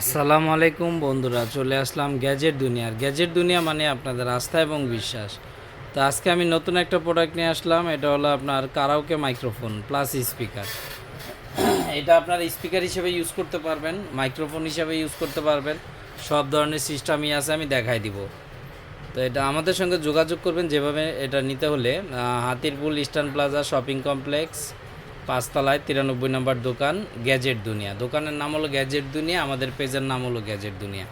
আসসালামু আলাইকুম বন্ধুরা, চলে আসলাম গ্যাজেট দুনিয়ার। গ্যাজেট দুনিয়া মানে আপনাদের আস্থা এবং বিশ্বাস। তো আজকে আমি নতুন একটা প্রোডাক্ট নিয়ে আসলাম, এটা হলো আপনার কারাওকে মাইক্রোফোন প্লাস স্পিকার এটা আপনার স্পিকার হিসেবে ইউজ করতে পারবেন মাইক্রোফোন হিসেবে ইউজ করতে পারবেন। সব ধরনের সিস্টেমই আছে, আমি দেখাই দিব। তো এটা আমাদের সঙ্গে যোগাযোগ করবেন যেভাবে এটা নিতে হলে। Hatirpool eastern plaza shopping complex পাঁচতলায় তিরানব্বই নম্বর দোকান, গ্যাজেট দুনিয়া। দোকানের নাম হলো গ্যাজেট দুনিয়া, আমাদের পেজের নাম হলো গ্যাজেট দুনিয়া।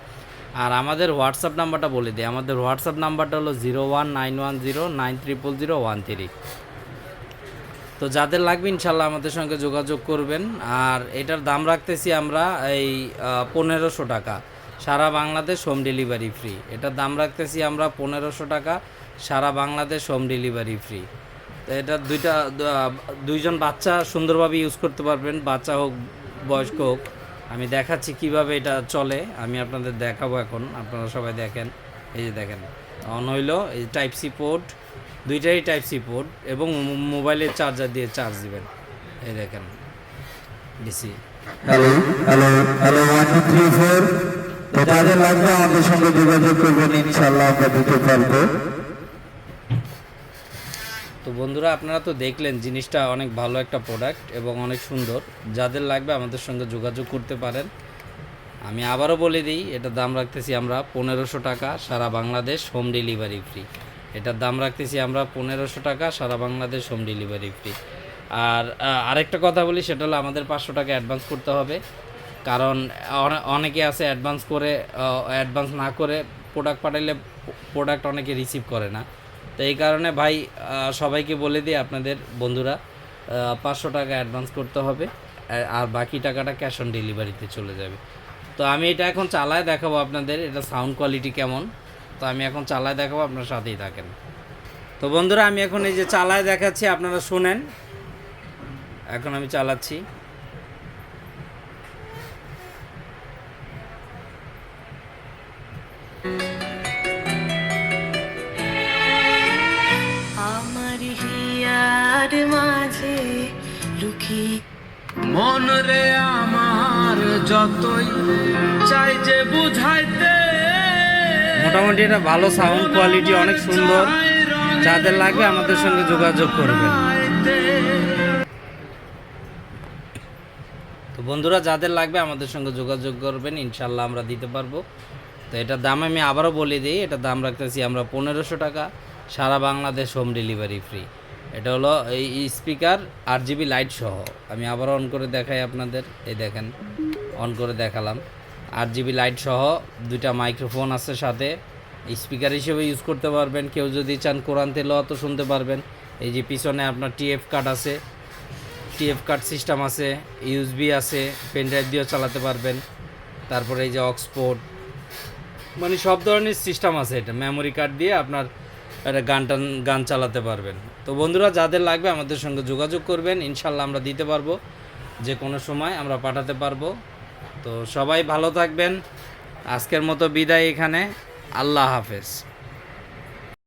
আর আমাদের হোয়াটসঅ্যাপ নাম্বারটা বলে দিই। আমাদের হোয়াটসঅ্যাপ নাম্বারটা হলো zero one nine one zero nine triple zero one three. তো যাদের লাগবে ইনশাল্লাহ আমাদের সঙ্গে যোগাযোগ করবেন। আর এটার দাম রাখতেছি আমরা এই পনেরোশো টাকা। সারা বাংলাদেশ হোম ডেলিভারি ফ্রি। এটার দাম রাখতেছি আমরা পনেরোশো টাকা। সারা বাংলাদেশ হোম ডেলিভারি ফ্রি। এটা দুইটা দুইজন বাচ্চা সুন্দরভাবে ইউজ করতে পারবেন বাচ্চা হোক বয়স্ক হোক। আমি দেখাচ্ছি কীভাবে এটা চলে আমি আপনাদের দেখাবো এখন আপনারা সবাই দেখেন এই যে দেখেন অন হইল এই টাইপ সি পোর্ট দুইটাই টাইপ সি পোর্ট এবং মোবাইলের চার্জার দিয়ে চার্জ দিবেন। এই দেখেন DC hello hello hello one two three four তো যাদের লাগবে আমাদের সঙ্গে যোগাযোগ করবেন ইনশাল্লাহ আমরা দিতে পারব। তো বন্ধুরা, আপনারা তো দেখলেন জিনিসটা অনেক ভালো একটা প্রোডাক্ট এবং অনেক সুন্দর। যাদের লাগবে আমাদের সঙ্গে যোগাযোগ করতে পারেন। আমি আবারও বলে দিই, এটার দাম রাখতেছি আমরা পনেরোশো টাকা, সারা বাংলাদেশ হোম ডেলিভারি ফ্রি এটার দাম রাখতেছি আমরা পনেরোশো টাকা, সারা বাংলাদেশ হোম ডেলিভারি ফ্রি আর আরেকটা কথা বলি, সেটা হলো আমাদের পাঁচশো টাকা অ্যাডভান্স করতে হবে। কারণ অনেকে আছে অ্যাডভান্স করে অ্যাডভান্স না করে প্রোডাক্ট পাঠাইলে প্রোডাক্ট অনেকে রিসিভ করে না। তো এই কারণে ভাই সবাইকে বলে দিই আপনাদের বন্ধুরা পাঁচশো টাকা অ্যাডভান্স করতে হবে আর বাকি টাকাটা ক্যাশ অন ডেলিভারিতে চলে যাবে। তো আমি এটা এখন চালায় দেখাবো আপনাদের, এটা সাউন্ড কোয়ালিটি কেমন। তো আমি এখন চালায় দেখাবো, আপনার সাথেই থাকেন। তো বন্ধুরা, আমি এখন এই যে চালায় দেখাচ্ছি, আপনারা শোনেন। এখন আমি চালাচ্ছি। মাঝে লুকি। মন রে আমার যতই চাই যে বুঝাইতে। মোটামুটি এটা ভালো সাউন্ড কোয়ালিটি অনেক সুন্দর। যাদের লাগবে আমাদের সঙ্গে যোগাযোগ করবেন। তো বন্ধুরা যাদের লাগবে আমাদের সঙ্গে যোগাযোগ করবেন ইনশাল্লাহ আমরা দিতে পারব। তো এটার দাম আমি আবারও বলে দিই এটার দাম রাখতেছি আমরা পনেরোশো টাকা। সারা বাংলাদেশ হোম ডেলিভারি ফ্রি এটা হলো এই স্পিকার আট জিবি লাইট সহ। আমি আবার অন করে দেখাই আপনাদের। এই দেখেন অন করে দেখালাম। আট জিবি লাইট সহ দুইটা মাইক্রোফোন আছে সাথে। স্পিকার হিসেবে ইউজ করতে পারবেন। কেউ যদি চান কোরআন তেলো অত শুনতে পারবেন। এই যে পিছনে আপনার টিএফ কার্ড আছে। টিএফ কার্ড সিস্টেম আছে ইউএসবি আছে পেন ড্রাইভ দিয়েও চালাতে পারবেন। তারপরে এই যে অক্সপোর্ট মানে সব ধরনের সিস্টেম আছে এটা। মেমোরি কার্ড দিয়ে আপনার একটা গান টান, গান চালাতে পারবেন। তো বন্ধুরা, যাদের লাগবে আমাদের সঙ্গে যোগাযোগ করবেন ইনশাল্লাহ আমরা দিতে পারব। যে কোনো সময় আমরা পাঠাতে পারব। তো সবাই ভালো থাকবেন। আজকের মতো বিদায় এখানে। আল্লাহ হাফেজ।